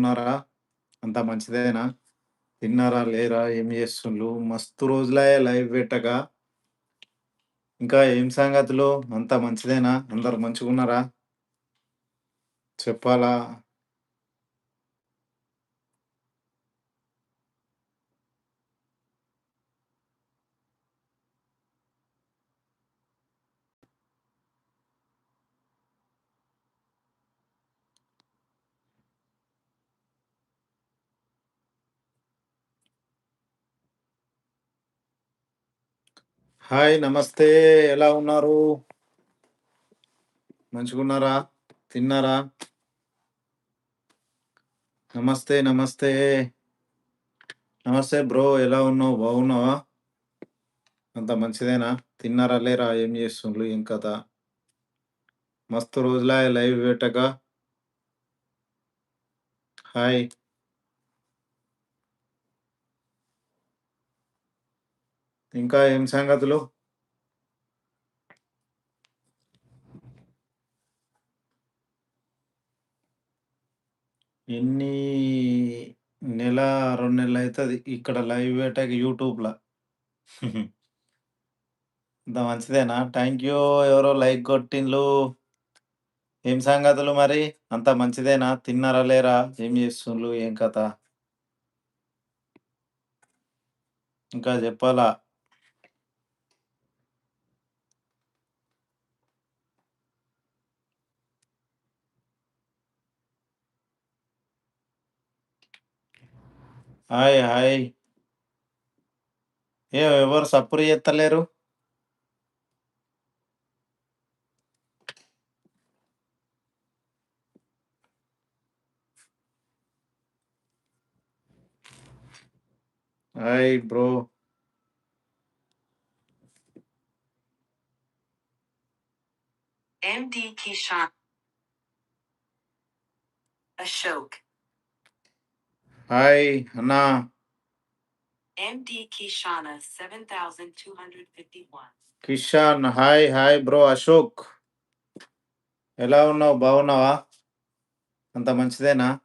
ఉన్నారా? అంతా మంచిదేనా? తిన్నారా? లేరా? ఏం చేస్తుండ్రు మస్తు రోజులే లైవ్ పెట్టక. ఇంకా ఏం సంగతులు? అంతా మంచిదేనా? అందరు మంచిగున్నారా? చెప్పాలా? హాయ్! నమస్తే. ఎలా ఉన్నారు? మంచుకున్నారా తిన్నారా? నమస్తే. నమస్తే. నమస్తే బ్రో. ఎలా ఉన్నావు? బాగున్నావా? అంత మంచిదేనా? తిన్నారా? లేరా? ఏం చేస్తుండ్రు ఏం కథ? మస్తు రోజులా లైవ్ పెట్టక. హాయ్! ఇంకా ఏం సంగతులు? ఎన్ని నెల, రెండు నెలలు అవుతుంది ఇక్కడ లైవ్ పెట్టక యూట్యూబ్లో అంత మంచిదేనా? Thank you. ఎవరో లైక్ కొట్టిండ్లు. ఏం సంగతులు మరి? అంత మంచిదేనా? తిన్నారా? లేరా? ఏం చేస్తుండ్రు ఏం కథ? ఇంకా చెప్పాలా హాయ్! హాయ్! ఏ ఎవరు సప్పుడు చేస్తలేరు hi bro. MD Kishan. Ashok. Hi! అన్నా. MD Kishana 7251. Kishan hi! Hi bro Ashok. ఎలా ఉన్నావు? బాగున్నావా? అంతా మంచిదేనా?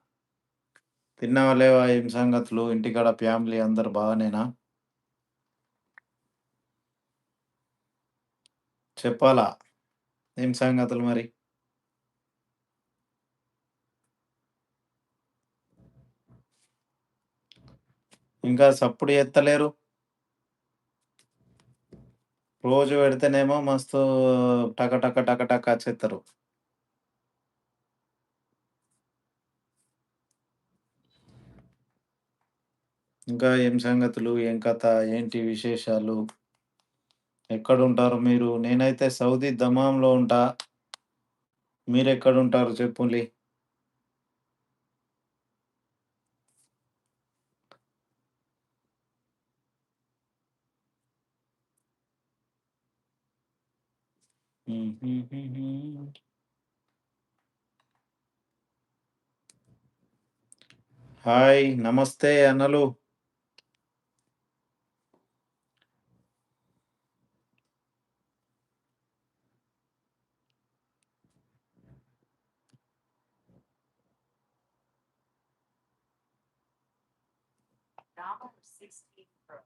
తిన్నావా? లేవా? ఏం సంగతులు? ఇంటికాడ ఫ్యామిలీ అందరూ బాగానేనా? చెప్పాలా? ఏం సంగతులు మరి? ఇంకా సప్పుడు ఎత్తలేరు రోజు పెడితేనేమో మస్తు టక టక టక టక చెత్తరు ఇంకా ఏం సంగతులు? ఏం కథ? ఏంటి విశేషాలు? ఎక్కడుంటారు మీరు? నేనైతే సౌదీ దమాంలో ఉంటా. మీరెక్కడుంటారు చెప్పులే హాయ్! నమస్తే అన్నలు. Nava 16 Pro.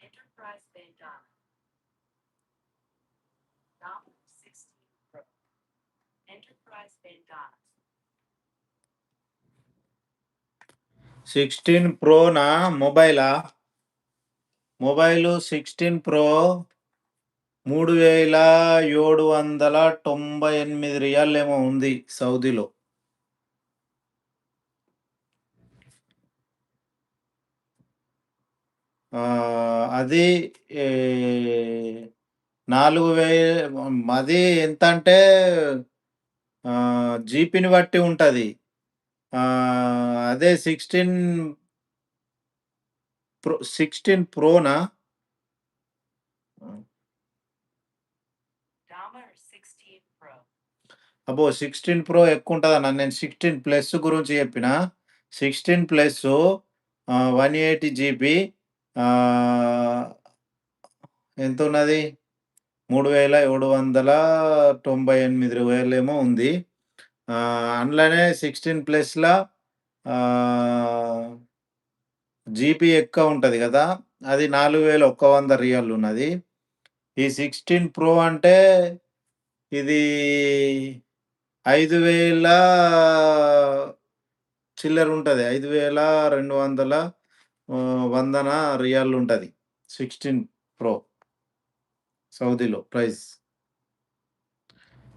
Enterprise Bandana. Sixteen pro నా మొబైలా? మొబైల్ సిక్స్టీన్ ప్రో మూడు వేల ఏడు వందల తొంభై ఎనిమిది రియాల్ ఏమో ఉంది సౌదీలో. అది ఏ 4000 అది ఎంతంటే ఆహ్, జీబీని బట్టి ఉంటది. అదే 16 ప్రో 16 ప్రోనా? హ్మ్. Dama 16 Pro. అబ్బో! 16 ప్రో ఎక్కువుంటదన్న. నేను 16 ప్లస్ గురించి చెప్పినా. 16 ప్లస్సు ఆహ్, 180 జీబీ మూడు వేల ఏడు వందల తొంభై ఎనిమిది వేలేమో ఉంది. అందులోనే సిక్స్టీన్ ప్లస్లో జీపీ ఎక్కువ ఉంటుంది కదా అది నాలుగు వేల ఒక్క వంద రియల్ ఉన్నది. ఈ సిక్స్టీన్ ప్రో అంటే ఇది ఐదు వేల చిల్లర ఉంటుంది. ఐదు వేల రెండు వందల వందన రియల్ ఉంటుంది సిక్స్టీన్ ప్రో. సౌదీలో ప్రైస్.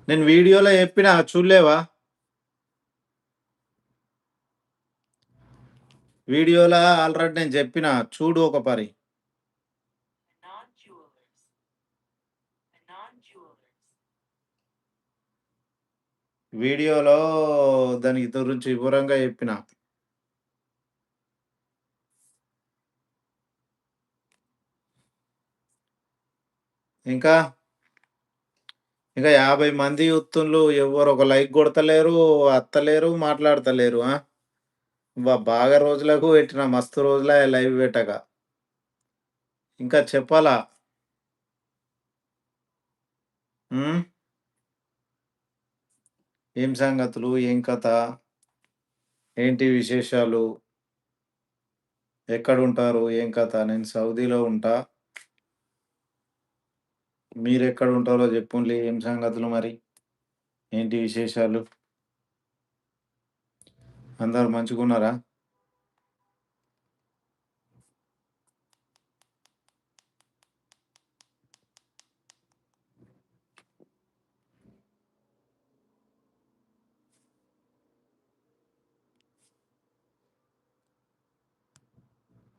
నేను వీడియోలో చెప్పిన చూడలేవా? వీడియోలో ఆల్రెడీ నేను చెప్పిన చూడు ఒక పరి. వీడియోలో దానికి గురించి వివరంగా చెప్పిన. ఇంకా? ఇంకా 50 మంది చూస్తుండ్లు. ఎవ్వరు ఒక లైక్ కొడతలేరు, అత్తలేరు, మాట్లాడతలేరు. బాగా రోజులకు పెట్టిన. మస్తు రోజుల లైవ్ పెట్టక. ఇంకా చెప్పాలా? ఏం సంగతులు? ఏం కథ? ఏంటి విశేషాలు? ఎక్కడుంటారు? ఏం కథ? నేను సౌదీలో ఉంటా. మీరు ఎక్కడ ఉంటారో చెప్పుండ్లి. ఏం సంగతులు మరి? ఏంటి విశేషాలు? అందరు మంచుకున్నారా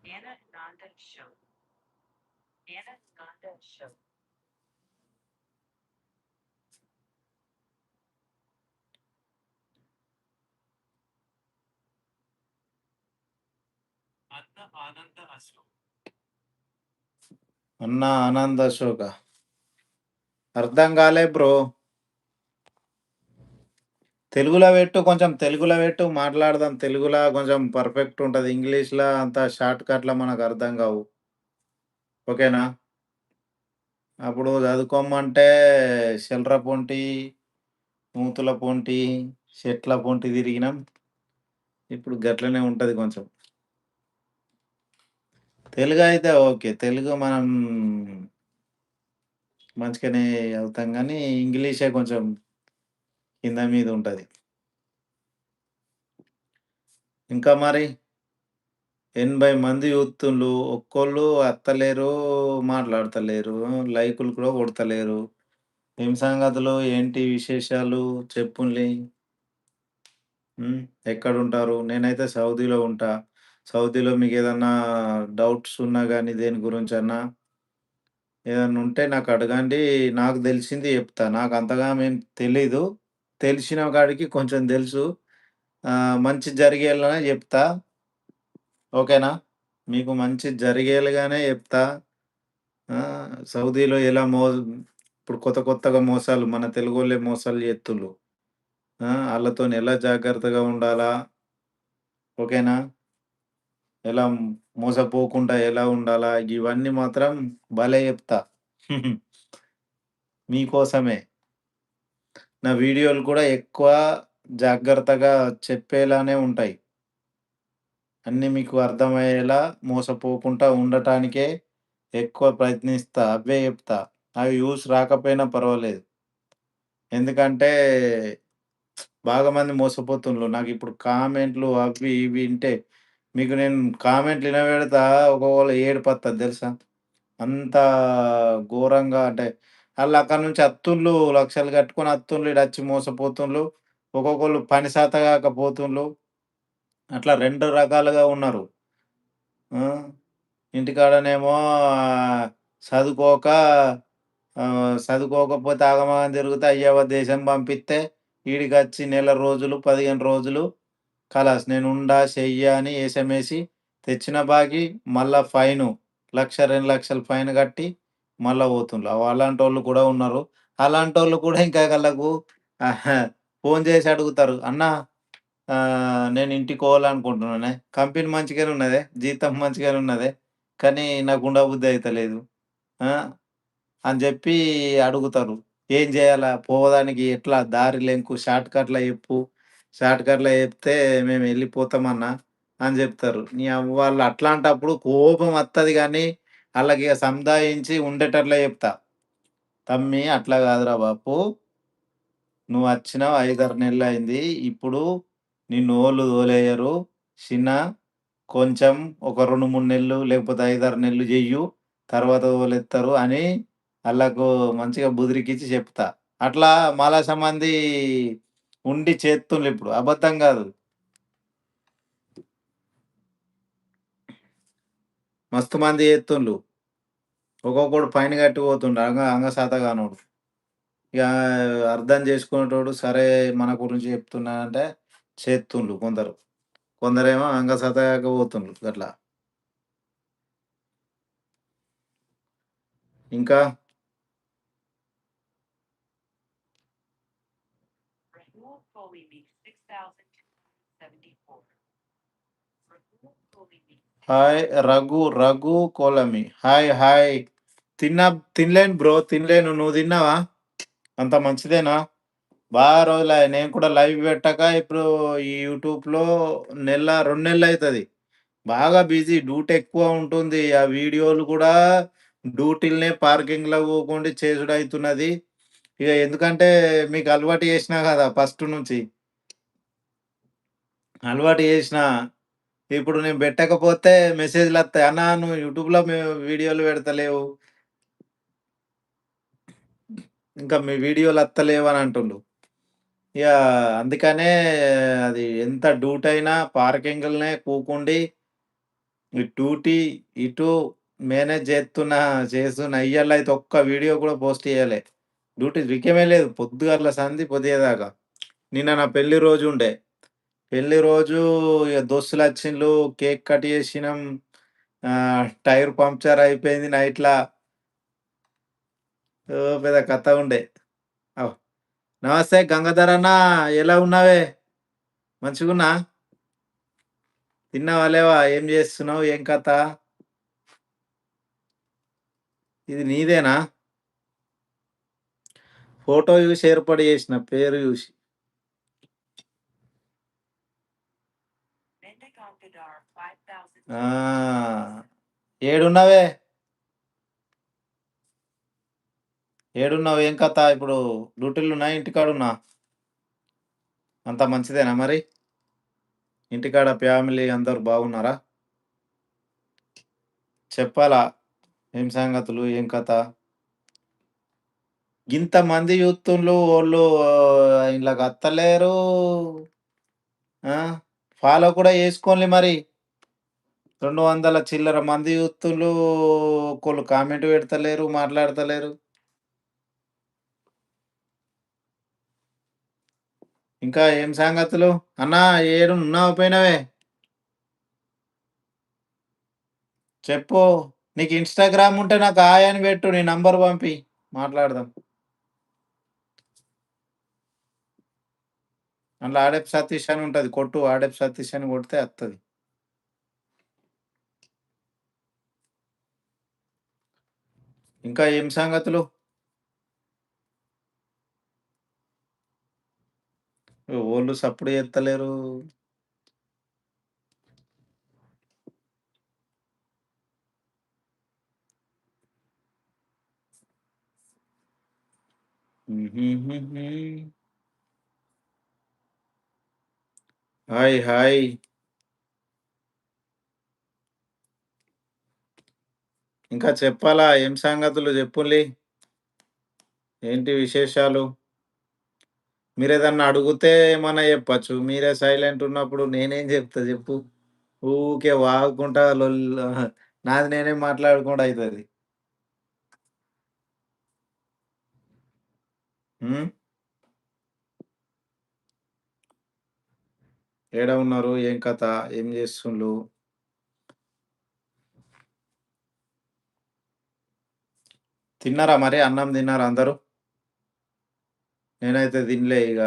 Anna Nanda Show. Anna Nanda Show. అన్నా ఆనంద అశోక్ ఆనంద్ అశోక. అర్థం కాలే బ్రో. తెలుగులో పెట్టు. కొంచెం తెలుగులో పెట్టు. మాట్లాడదాం. తెలుగులో కొంచెం పర్ఫెక్ట్ ఉంటుంది ఇంగ్లీష్‌లో అంత షార్ట్ కట్‌లో మనకు అర్థం కావు. ఓకేనా? అప్పుడు చదువుకోమంటే సెల్ర పొంటి, మూతుల పొంటి, చెట్ల పొంటి తిరిగినాం. ఇప్పుడు గట్లనే ఉంటుంది కొంచెం. తెలుగు అయితే ఓకే. తెలుగు మనం మంచిగానే అవుతాం కానీ ఇంగ్లీషే కొంచెం కింద మీద ఉంటుంది ఇంకా మరి? 80 మంది యూత్లు ఒక్కోళ్ళు అత్తలేరు, మాట్లాడతలేరు. లైకులు కూడా కొడతలేరు. ఏం సంగతులు? ఏంటి విశేషాలు? చెప్పుండ్లి. ఎక్కడుంటారు? నేనైతే సౌదీలో ఉంటా. సౌదీలో మీకు ఏదన్నా డౌట్స్ ఉన్నా కానీ దేని గురించి అన్నా ఏదన్నా ఉంటే నాకు అడగండి. నాకు తెలిసింది చెప్తా. నాకు అంతగా మేము తెలీదు. తెలిసిన కాడికి కొంచెం తెలుసు. మంచి జరిగేలానే చెప్తా. ఓకేనా? మీకు మంచి జరిగేలాగానే చెప్తా. సౌదీలో ఎలా మో ఇప్పుడు కొత్త కొత్తగా మోసాలు మన తెలుగు వాళ్ళే మోసాలు చేత్తుల్లు. వాళ్ళతో ఎలా జాగ్రత్తగా ఉండాలా? ఓకేనా? ఎలా మోసపోకుండా ఎలా ఉండాలా? ఇవన్నీ మాత్రం భలే చెప్తా. మీకోసమే. నా వీడియోలు కూడా ఎక్కువ జాగ్రత్తగా చెప్పేలానే ఉంటాయి. అన్నీ మీకు అర్థమయ్యేలా మోసపోకుండా ఉండటానికే ఎక్కువ ప్రయత్నిస్తా. అవే చెప్తా. అవి యూస్ రాకపోయినా పర్వాలేదు. ఎందుకంటే బాగా మంది మోసపోతున్నారు నాకు ఇప్పుడు కామెంట్‌లు అవి ఇవి వింటే మీకు నేను కామెంట్‌లు వినబెడతా ఒక్కొక్కళ్ళు ఏడుపొత్తది తెలుసా? అంత ఘోరంగా అంటే వాళ్ళు అక్కడి నుంచి అత్తుళ్ళు లక్షలు కట్టుకొని ఇటు ఈడచ్చి మోసపోతుండ్రు ఒక్కొక్కళ్ళు పని శాతగాక పోతుండ్రు అట్లా రెండు రకాలుగా ఉన్నారు. ఇంటికాడనేమో చదువుకోక చదువుకోకపోతే ఆగమాగం తిరిగితే అయ్యవ దేశం ఈడికి వచ్చి నెల రోజులు, 15 రోజులు కలాస్ నేను ఉండా చెయ్య అని ఏసమేసి తెచ్చిన బాకీ మళ్ళా ఫైను. 1,00,000, 2,00,000 ఫైన్ కట్టి మళ్ళా పోతుండ్రు అలాంటి వాళ్ళు కూడా ఉన్నారు. అలాంటి వాళ్ళు కూడా ఇంకా కళ్ళకు ఫోన్ చేసి అడుగుతారు. అన్నా నేను ఇంటికి పోవాలనుకుంటున్నానే. కంపెనీ మంచిగానే ఉన్నదే. జీతం మంచిగానే ఉన్నదే. కానీ నాకు ఉండబుద్ధి అవుతలేదు అని చెప్పి అడుగుతారు. ఏం చేయాలా? పోవడానికి ఎట్లా? దారి లెంకు షార్ట్ కట్లా చెప్పు. షార్ట్‌కట్‌లో చెప్తే మేము వెళ్ళిపోతామన్నా అని చెప్తారు. నీ అవ్వ వాళ్ళు అట్లాంటప్పుడు కోపం వస్తుంది కానీ వాళ్ళకి ఇక సంధాయించి ఉండేటట్లే చెప్తా. తమ్మి అట్లా కాదురా బాపు. నువ్వు వచ్చినావు ఐదారు నెలలు అయింది ఇప్పుడు నిన్నోళ్ళు తోలేయరు. చిన్న కొంచెం ఒక 2, 3 నెలలు లేకపోతే 5, 6 నెలలు చెయ్యు తర్వాత తోలేస్తారు అని వాళ్ళకు మంచిగా బుదిరికిచ్చి చెప్తా. అట్లా మలస మంది ఉండి చేస్తుండ్రు ఇప్పుడు. అబద్ధం కాదు మస్తు మంది చేస్తుండ్రు ఒక్కొక్కడు పైన కట్టి పోతుండు. అంగ అంగశాతగానోడు. ఇక అర్థం చేసుకునేటోడు సరే మన గురించి చెప్తున్నానంటే చేస్తుండ్రు కొందరు. కొందరేమో అంగశాతగాక పోతుండ్రు గట్లా. ఇంకా Rahul Kohli 6,274. Hi Raghu Raghu కోలమి. Hi hi. తిన్నా తినలేను బ్రో. తినలేను. నువ్వు తిన్నావా? అంత మంచిదేనా? బాగా రోజులు నేను కూడా లైవ్ పెట్టక ఇప్పుడు ఈ యూట్యూబ్‌లో నెల రెండు నెలలు అవుతుంది బాగా బిజీ డ్యూటీ ఎక్కువ ఉంటుంది. ఆ వీడియోలు కూడా డ్యూటీలనే పార్కింగ్‌లో పోకుండా చేసుడు అవుతున్నది ఇక ఎందుకంటే మీకు అలవాటు చేసినా కదా ఫస్ట్ నుంచి. అలవాటు చేసినా. ఇప్పుడు నేను పెట్టకపోతే మెసేజ్లు వస్తాయి అన్నా నువ్వు యూట్యూబ్‌లో మేము వీడియోలు పెడతలేవు. ఇంకా మీ వీడియోలు వస్తలేవు అని అంటుండు ఇక అందుకనే అది ఎంత డ్యూటీ అయినా పార్కింగ్‌లనే కూకుండి డ్యూటీ ఇటు మేనేజ్ చేస్తున్న చేస్తున్న చేస్తున్నా. అయితే ఒక్క వీడియో కూడా పోస్ట్ చేయలే. డ్యూటీ రికమే లేదు. పొద్దుగల సంధి పొదిగేదాకా. నిన్న నా పెళ్ళి రోజు ఉండే. పెళ్ళి రోజు ఇక దోస్తులు వచ్చిండ్రు కేక్ కట్ చేసినాం. టైర్ పంక్చర్ అయిపోయింది నైట్లా పెద్ద కథ ఉండే. నమస్తే గంగాధర్ అన్న ఎలా ఉన్నావే? మంచిగున్నా? తిన్నావా లేవా? ఏం చేస్తున్నావు? ఏం కథ? ఇది నీదేనా? ఫోటో చూసి ఏర్పాటు చేసిన పేరు చూసి. Vendagonkadar 5,000. ఆ! ఏడున్నవే? ఏడున్నావు? ఏం కథ? ఇప్పుడు డ్యూటీలున్నాయా? ఇంటికాడున్నా? అంత మంచిదేనా మరి? ఇంటికాడ ఫ్యామిలీ అందరు బాగున్నారా? చెప్పాలా? ఏం సంగతులు? ఏం కథ? గింతమంది మంది చూస్తుండ్రు ఇండ్లకి అత్తలేరు. ఆ! ఫాలో కూడా చేసుకోండి మరి. 200 చిల్లర మంది చూస్తుండ్రు ఒక్కోళ్ళు కామెంట్ పెడతలేరు. మాట్లాడతలేరు. ఇంకా ఏం సంగతులు? అన్నా ఏడు ఉన్నావా పోయినవే? చెప్పు. నీకు ఇన్‌స్టాగ్రామ్ ఉంటే నాకు హాయ్ అని పెట్టు. నీ నంబర్ పంపి. మాట్లాడదాం. అందులో ఆడెప్ సతీష్ అని ఉంటుంది కొట్టు. ఆడెప్ సతీష్ అని కొడితే వస్తుంది ఇంకా ఏం సంగతులు? ఓళ్ళు సప్పుడు చేత్తలేరు. హుహుహుహు. Hi hi. ఇంకా చెప్పాలా? ఏం సంగతులు చెప్పుల్లి? ఏంటి విశేషాలు? మీరేదన్నా అడిగితే ఏమన్నా చెప్పచ్చు. మీరే సైలెంట్ ఉన్నప్పుడు నేనేం చెప్తా చెప్పు? ఊకే వాగుకుంటా లొల్ నాది నేనే మాట్లాడుకుంటా అవుతుంది ఏడ ఉన్నారు? ఏం కథ? ఏం చేస్తుండ్రు తిన్నారా మరి? అన్నం తిన్నారా అందరూ? నేనైతే తినలే ఇక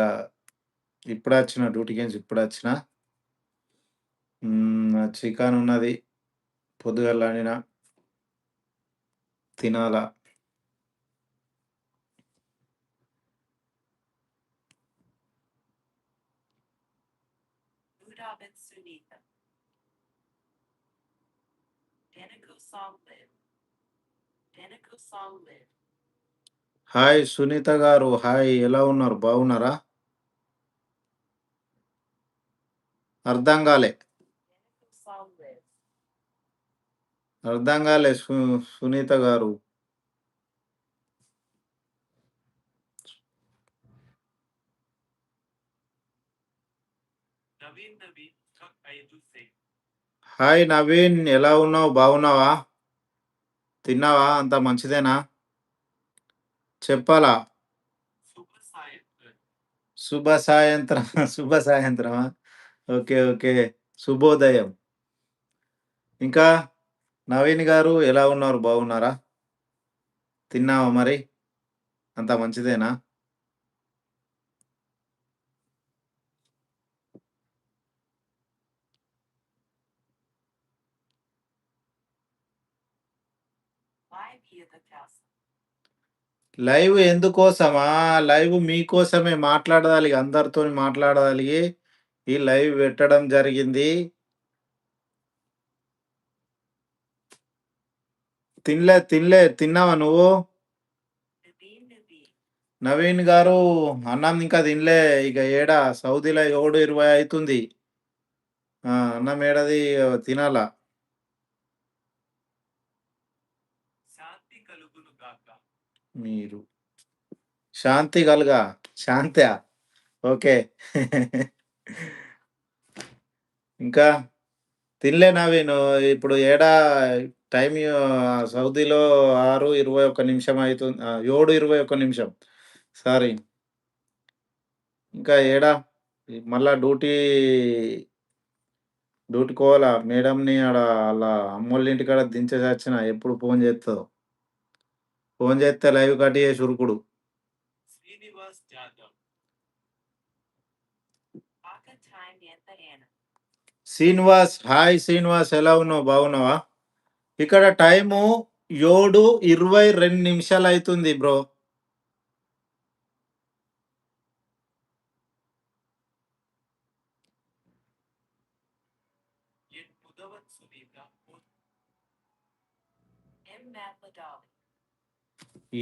ఇప్పుడు వచ్చిన డ్యూటీ గేమ్స్ ఇప్పుడు వచ్చిన. చికెన్ ఉన్నది. పొద్దుగాల తినాలా. Song live. Denico song live. Hi Sunitha garu hi ఎలా ఉన్నారు బాగున్నారా అర్థం కాలే. అర్థం కాలే సునీత గారు హాయ్ నవీన్ ఎలా ఉన్నావు? బాగున్నావా? తిన్నావా? అంత మంచిదేనా? చెప్పాలా? శుభ సాయంత్రం శుభ సాయంత్రమా? Okay okay. శుభోదయం. ఇంకా నవీన్ గారు ఎలా ఉన్నారు? బాగున్నారా? తిన్నావా మరి? అంత మంచిదేనా? లైవ్ ఎందుకోసమా? లైవ్ మీకోసమే మాట్లాడదాలి అందరితో మాట్లాడదాలి ఈ లైవ్ పెట్టడం జరిగింది. తినలే తినలే తిన్నావా నువ్వు? నవీన్ గారు అన్నం ఇంకా తినలే. ఇక ఏడా? సౌదీలో ఏడు ఇరవై అవుతుంది ఆ, అన్నం ఏడది తినాలా? మీరు. శాంతి కలుగా. శాంతి. ఓకే. ఇంకా తినలే నవీన్. ఇప్పుడు ఏడా టైం సౌదీలో ఆరు ఇరవై ఒక్క నిమిషం అవుతుంది ఏడు ఇరవై ఒక్క నిమిషం. సారీ. ఇంకా ఏడా? మళ్ళా డ్యూటీ డ్యూటీ కోవాలా మేడంని ఆడ అలా అమ్మోళ్ళ ఇంటికాడ దించేసి వచ్చిన? ఎప్పుడు ఫోన్ చేస్తుందో ఫోన్ చేస్తే లైవ్ కట్ చేసి ఉరుకుడు. శ్రీనివాస్ హాయ్ శ్రీనివాస్ ఎలా ఉన్నావు? బాగున్నావా? ఇక్కడ టైము ఏడు ఇరవై రెండు నిమిషాలు అవుతుంది బ్రో.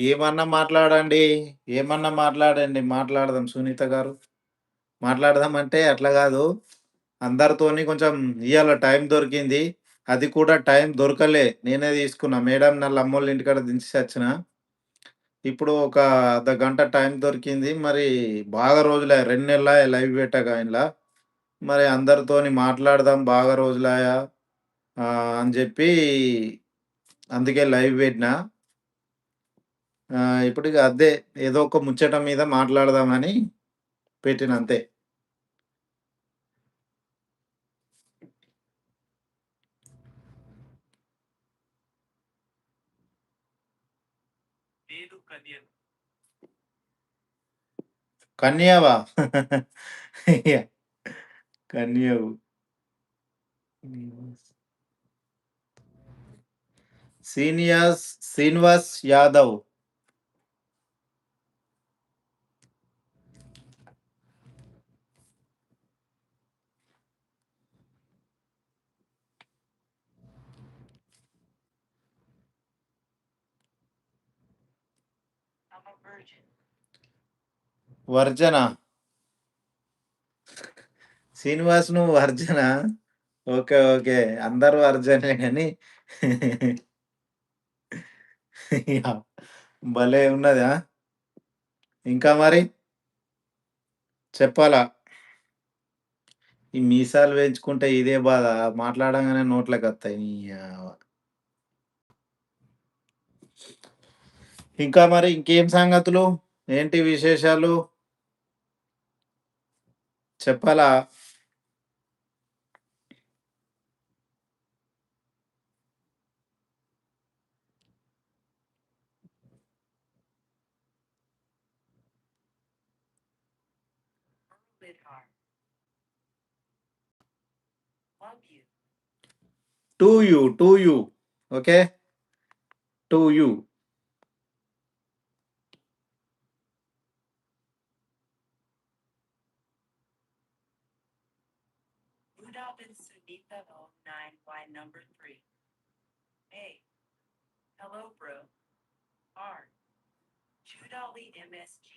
ఏమన్నా మాట్లాడండి ఏమన్నా మాట్లాడండి. మాట్లాడదాం సునీత గారు. మాట్లాడదాం అంటే అట్లా కాదు. అందరితోని కొంచెం ఇవాళ టైం దొరికింది. అది కూడా టైం దొరకలే. నేనే తీసుకున్నా. మేడం నా అమ్మోళ్ళ ఇంటికాడ దించి వచ్చిన. ఇప్పుడు ఒక అర్ధ గంట టైం దొరికింది. మరి బాగా రోజులే రెండు నెలల లైవ్ పెట్టాక ఇలా మరి అందరితోని మాట్లాడదాం. బాగా రోజులాయా అని చెప్పి అందుకే లైవ్ పెట్టిన. ఇప్పుడు ఇక అదే ఏదో ఒక ముచ్చట మీద మాట్లాడదామని పెట్టిన అంతే. కన్యావా? కన్యవు. సీనియర్స్ శ్రీనివాస్ యాదవ్. వర్జన? శ్రీనివాస్ నువ్వు వర్జన? Okay okay. అందరూ వర్జనే కానీ. భలే ఉన్నదా ఇంకా మరి? చెప్పాలా? ఈ మీసాలు వేయించుకుంటే ఇదే బాధ. మాట్లాడంగానే నోట్లకి వస్తాయి నీ యవ్వ. ఇంకా మరి ఇంకేం సంగతులు ఏంటి విశేషాలు చెప్పాలా Lidhar. Love you. To you to you Hello, bro. R. Judali MSG.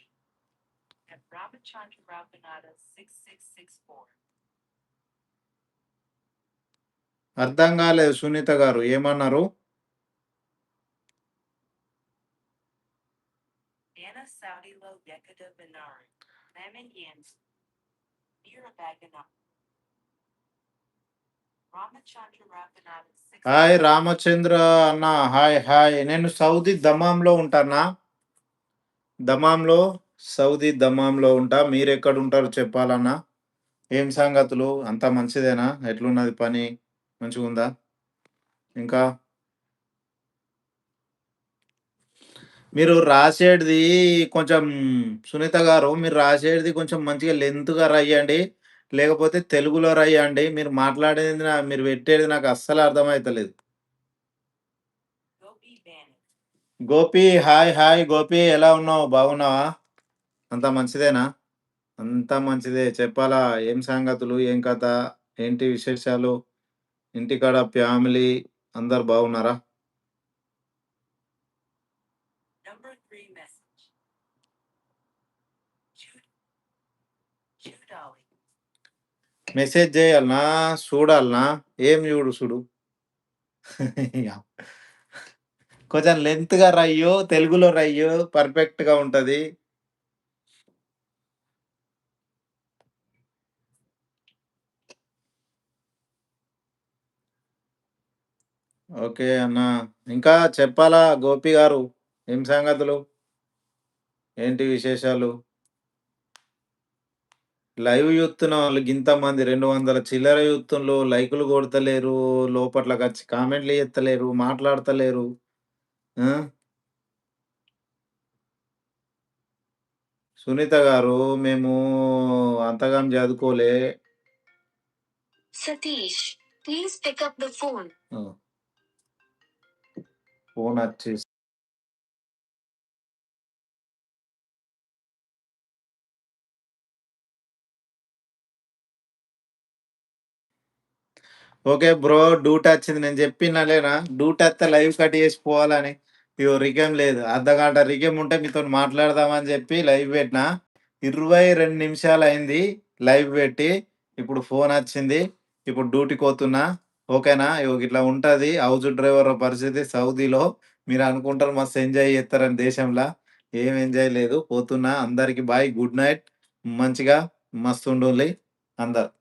At Ramachandra Ravanada 6664. అర్థం కాలేదు సునీత గారు ఏమన్నారు Anna Saudi Lo Yakada Benar. Lemon Yens. Mirabagana. Ramachandra Ravanada 6 hi Ramachandra అన్న హాయ్ హాయ్. నేను సౌదీ దమాంలో ఉంటానా? దమాంలో సౌదీ దమాంలో ఉంటా. మీరు ఎక్కడ ఉంటారో చెప్పాలన్నా. ఏం సంగతులు? అంతా మంచిదేనా? ఎట్లున్నది పని? మంచిగా ఉందా ఇంకా? మీరు రాసేటిది కొంచెం సునీత గారు మీరు రాసేటిది కొంచెం మంచిగా లెంత్గా రాయండి. లేకపోతే తెలుగులో రాయండి మీరు మాట్లాడేది మీరు పెట్టేది నాకు అస్సలు అర్థమవుతలేదు. గోపి హాయ్ హాయ్ గోపి ఎలా ఉన్నావు? బాగున్నావా? అంతా మంచిదేనా? అంతా మంచిదే. చెప్పాలా? ఏం సంగతులు? ఏం కథ? ఏంటి విశేషాలు? ఇంటికాడ ఫ్యామిలీ అందరు బాగున్నారా? మెసేజ్ చేయాలనా? చూడాలనా? ఏం చూడు చూడు. కొంచెం లెంత్గా రయ్యు తెలుగులో రయ్యు పర్ఫెక్ట్గా ఉంటుంది. ఓకే అన్న. ఇంకా చెప్పాలా గోపి గారు? ఏం సంగతులు? ఏంటి విశేషాలు? లైవ్ చూస్తున్న వాళ్ళు ఇంతమంది రెండు వందల చిల్లర చూస్తుండ్రు లైకులు కొడతలేరు లోపట్లోకి వచ్చి కామెంట్లు చేస్తలేరు మాట్లాడతలేరు ఆ? సునీత గారు మేము అంతగాం చదువుకోలే Satish, please pick up the phone. ఆ. ఫోన్ వచ్చేసి ఓకే బ్రో డ్యూటీ వచ్చింది. నేను చెప్పినా లేనా? డ్యూటీ వస్తే లైవ్ కట్ చేసి పోవాలని. ఇగో రికేం లేదు. అర్ధ గంట రికేం ఉంటే మీతో మాట్లాడదామని చెప్పి లైవ్ పెట్టిన. ఇరవై రెండు నిమిషాలు అయింది లైవ్ పెట్టి. ఇప్పుడు ఫోన్ వచ్చింది. ఇప్పుడు డ్యూటీకి పోతున్నా. ఓకేనా? ఇగో ఇట్లా ఉంటుంది. హౌజ్ డ్రైవర్ పరిస్థితి సౌదీలో. మీరు అనుకుంటారు మస్తు ఎంజాయ్ చేస్తారని దేశంలో. ఏం ఎంజాయ్ లేదు. పోతున్నా. అందరికి బాయ్. Good night. మంచిగా. మస్తు ఉండాలి అందరు.